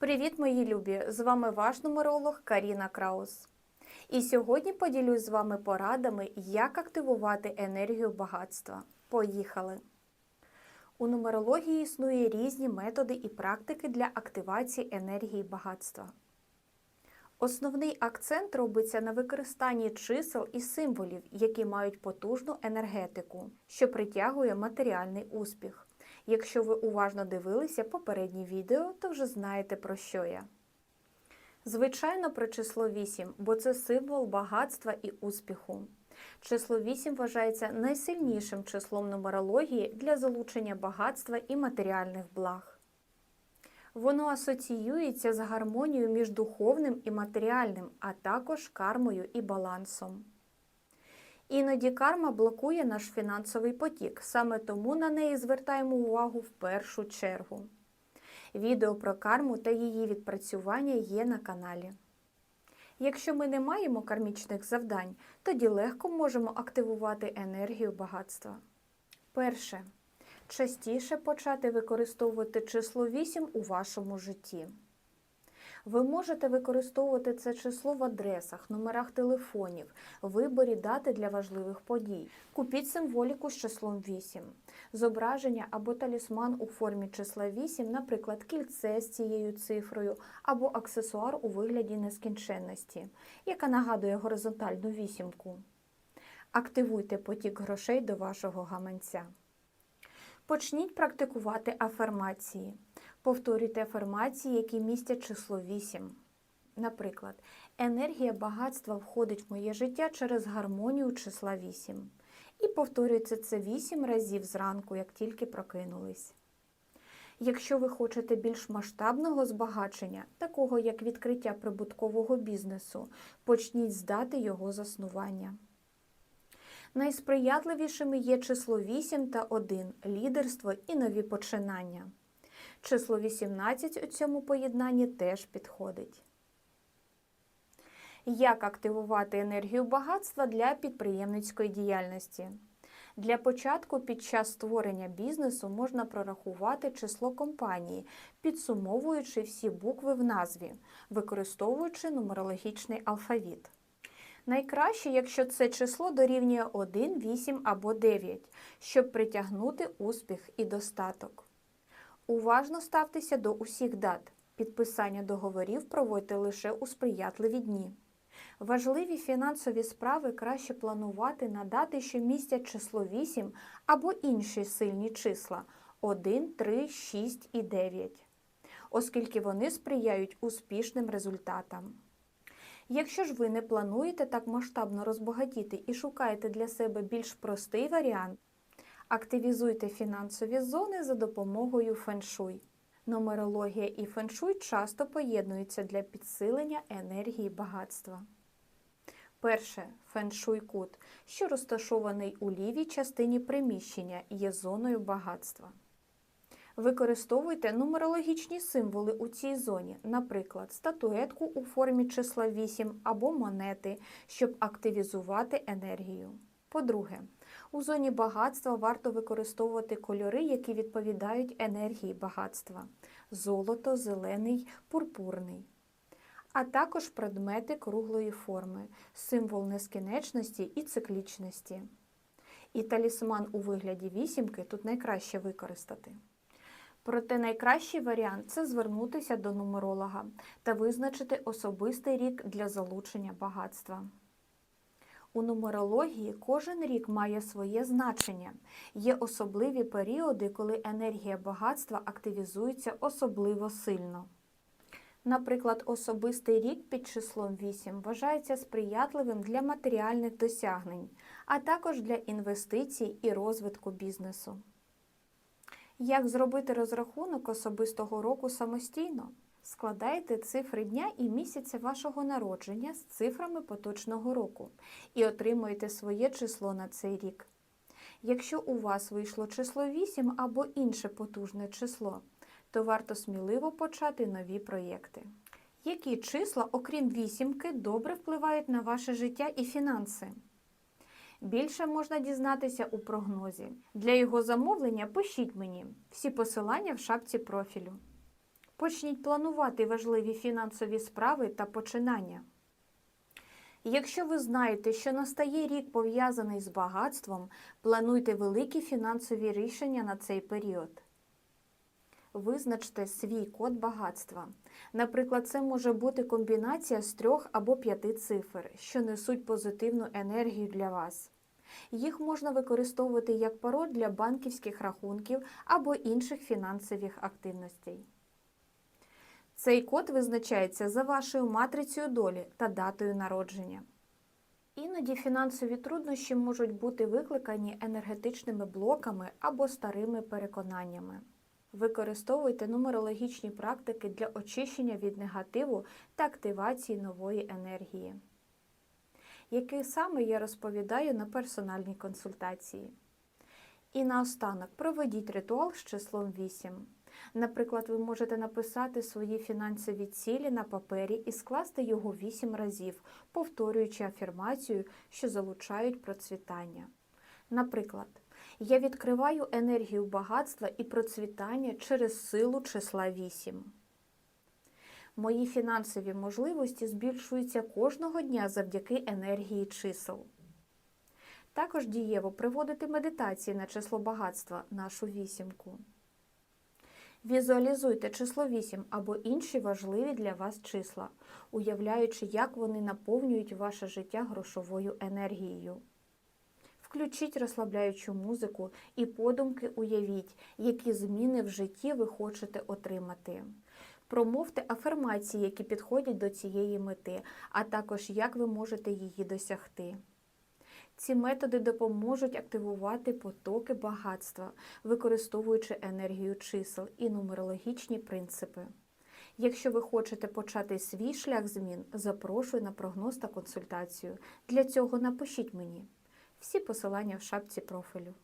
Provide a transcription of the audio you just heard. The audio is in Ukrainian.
Привіт, мої любі! З вами ваш нумеролог Каріна Краус. І сьогодні поділюсь з вами порадами, як активувати енергію багатства. Поїхали! У нумерології існує різні методи і практики для активації енергії багатства. Основний акцент робиться на використанні чисел і символів, які мають потужну енергетику, що притягує матеріальний успіх. Якщо ви уважно дивилися попередні відео, то вже знаєте про що я. Звичайно, про число 8, бо це символ багатства і успіху. Число 8 вважається найсильнішим числом нумерології для залучення багатства і матеріальних благ. Воно асоціюється з гармонією між духовним і матеріальним, а також кармою і балансом. Іноді карма блокує наш фінансовий потік, саме тому на неї звертаємо увагу в першу чергу. Відео про карму та її відпрацювання є на каналі. Якщо ми не маємо кармічних завдань, тоді легко можемо активувати енергію багатства. Перше. Частіше почати використовувати число 8 у вашому житті. Ви можете використовувати це число в адресах, номерах телефонів, виборі дати для важливих подій. Купіть символіку з числом 8. Зображення або талісман у формі числа 8, наприклад, кільце з цією цифрою, або аксесуар у вигляді нескінченності, яка нагадує горизонтальну вісімку. Активуйте потік грошей до вашого гаманця. Почніть практикувати афермації. Повторюйте афермації, які містять число 8. Наприклад, енергія багатства входить в моє життя через гармонію числа 8. І повторюйте це 8 разів зранку, як тільки прокинулись. Якщо ви хочете більш масштабного збагачення, такого як відкриття прибуткового бізнесу, почніть з дати його заснування. Найсприятливішими є число 8 та 1 лідерство і нові починання. Число 18 у цьому поєднанні теж підходить. Як активувати енергію багатства для підприємницької діяльності? Для початку під час створення бізнесу можна прорахувати число компанії, підсумовуючи всі букви в назві, використовуючи нумерологічний алфавіт. Найкраще, якщо це число дорівнює 1, 8 або 9, щоб притягнути успіх і достаток. Уважно ставтеся до усіх дат. Підписання договорів проводьте лише у сприятливі дні. Важливі фінансові справи краще планувати на дати, що містять число 8 або інші сильні числа 1, 3, 6 і 9, оскільки вони сприяють успішним результатам. Якщо ж ви не плануєте так масштабно розбагатіти і шукаєте для себе більш простий варіант, активізуйте фінансові зони за допомогою феншуй. Нумерологія і феншуй часто поєднуються для підсилення енергії багатства. Перше феншуй кут, що розташований у лівій частині приміщення, є зоною багатства. Використовуйте нумерологічні символи у цій зоні, наприклад, статуетку у формі числа 8 або монети, щоб активізувати енергію. По-друге, у зоні багатства варто використовувати кольори, які відповідають енергії багатства золото, зелений, пурпурний. А також предмети круглої форми, символ нескінченності і циклічності. І талісман у вигляді вісімки тут найкраще використати. Проте найкращий варіант це звернутися до нумеролога та визначити особистий рік для залучення багатства. У нумерології кожен рік має своє значення. Є особливі періоди, коли енергія багатства активізується особливо сильно. Наприклад, особистий рік під числом 8 вважається сприятливим для матеріальних досягнень, а також для інвестицій і розвитку бізнесу. Як зробити розрахунок особистого року самостійно? Складайте цифри дня і місяця вашого народження з цифрами поточного року і отримуєте своє число на цей рік. Якщо у вас вийшло число 8 або інше потужне число, то варто сміливо почати нові проєкти. Які числа, окрім вісімки, добре впливають на ваше життя і фінанси? Більше можна дізнатися у прогнозі. Для його замовлення пишіть мені всі посилання в шапці профілю. Почніть планувати важливі фінансові справи та починання. Якщо ви знаєте, що настає рік пов'язаний з багатством, плануйте великі фінансові рішення на цей період. Визначте свій код багатства. Наприклад, це може бути комбінація з трьох або п'яти цифр, що несуть позитивну енергію для вас. Їх можна використовувати як пароль для банківських рахунків або інших фінансових активностей. Цей код визначається за вашою матрицею долі та датою народження. Іноді фінансові труднощі можуть бути викликані енергетичними блоками або старими переконаннями. Використовуйте нумерологічні практики для очищення від негативу та активації нової енергії, який саме я розповідаю на персональній консультації. І наостанок проведіть ритуал з числом 8. Наприклад, ви можете написати свої фінансові цілі на папері і скласти його 8 разів, повторюючи афірмацію, що залучають процвітання. Наприклад, я відкриваю енергію багатства і процвітання через силу числа 8. Мої фінансові можливості збільшуються кожного дня завдяки енергії чисел. Також дієво приводити медитації на число багатства, нашу вісімку. Візуалізуйте число 8 або інші важливі для вас числа, уявляючи, як вони наповнюють ваше життя грошовою енергією. Включіть розслабляючу музику і подумки уявіть, які зміни в житті ви хочете отримати. Промовте афirмації, які підходять до цієї мети, а також як ви можете її досягти. Ці методи допоможуть активувати потоки багатства, використовуючи енергію чисел і нумерологічні принципи. Якщо ви хочете почати свій шлях змін, запрошую на прогноз та консультацію. Для цього напишіть мені. Всі посилання в шапці профілю.